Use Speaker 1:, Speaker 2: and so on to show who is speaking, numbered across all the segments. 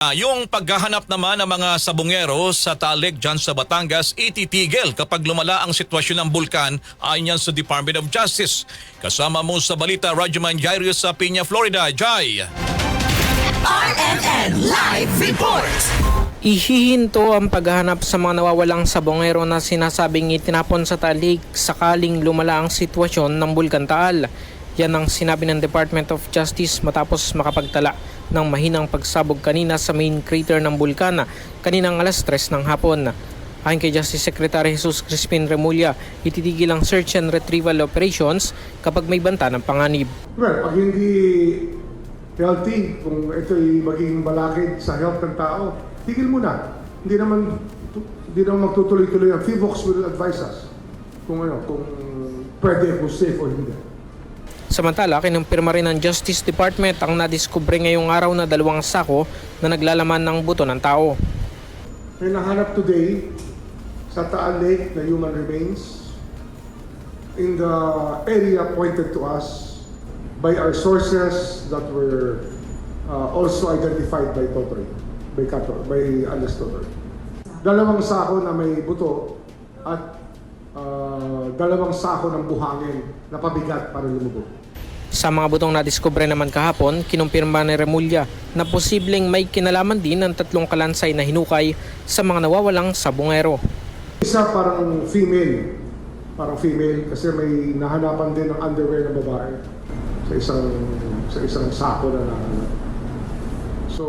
Speaker 1: Ah, yung paghahanap naman ng mga sabungero sa Talig dyan sa Batangas ititigil kapag lumala ang sitwasyon ng bulkan ayon yan sa Department of Justice. Kasama mo sa balita Rajuman Jairus sa Piña, Florida. Jai!
Speaker 2: RMN Live Report.
Speaker 3: Ihihinto ang paghahanap sa mga nawawalang sabongero na sinasabing itinapon sa talig sakaling lumala ang sitwasyon ng Bulkan Taal. Yan ang sinabi ng Department of Justice matapos makapagtala ng mahinang pagsabog kanina sa main crater ng bulkan kaninang alas 3 ng hapon. Ayon kay Justice Secretary Jesus Crispin Remulla, ititigil ang search and retrieval operations kapag may banta ng panganib.
Speaker 4: Well, pag hindi healthy, kung ito'y magiging balakid sa health ng tao, tigil muna. Hindi naman, hindi naman magtutuloy-tuloy ang FIVOX will advise us kung ano, kung pwede, kung safe o hindi.
Speaker 3: Samantala, kinumpirma rin ng Justice Department ang nadiskubre ngayong araw na dalawang sako na naglalaman ng buto ng tao.
Speaker 4: May nahanap today sa Taal Lake na human remains in the area pointed to us by our sources that were uh, also identified by Totoy, by Kato, by Alice Totoy. Dalawang sako na may buto at dalawang sako ng buhangin na pabigat para lumubog.
Speaker 3: Sa mga butong nadiskubre naman kahapon, kinumpirma ni Remulla na posibleng may kinalaman din ng tatlong kalansay na hinukay sa mga nawawalang sabungero.
Speaker 4: Isa parang female. Parang female kasi may nahanapan din ng underwear ng babae sa isang sa isang sako na nahanap. So,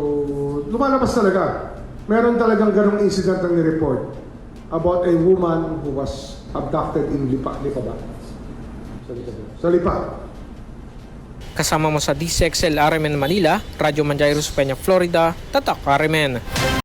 Speaker 4: lumalabas talaga. Meron talagang ganong incident ang ni-report about a woman who was abducted in Lipa. Lipa ba? Sa Lipa. Sa Lipa.
Speaker 3: Kasama mo sa DCXL RMN Manila, Radyo Manjairos Peña, Florida, Tatak RMN.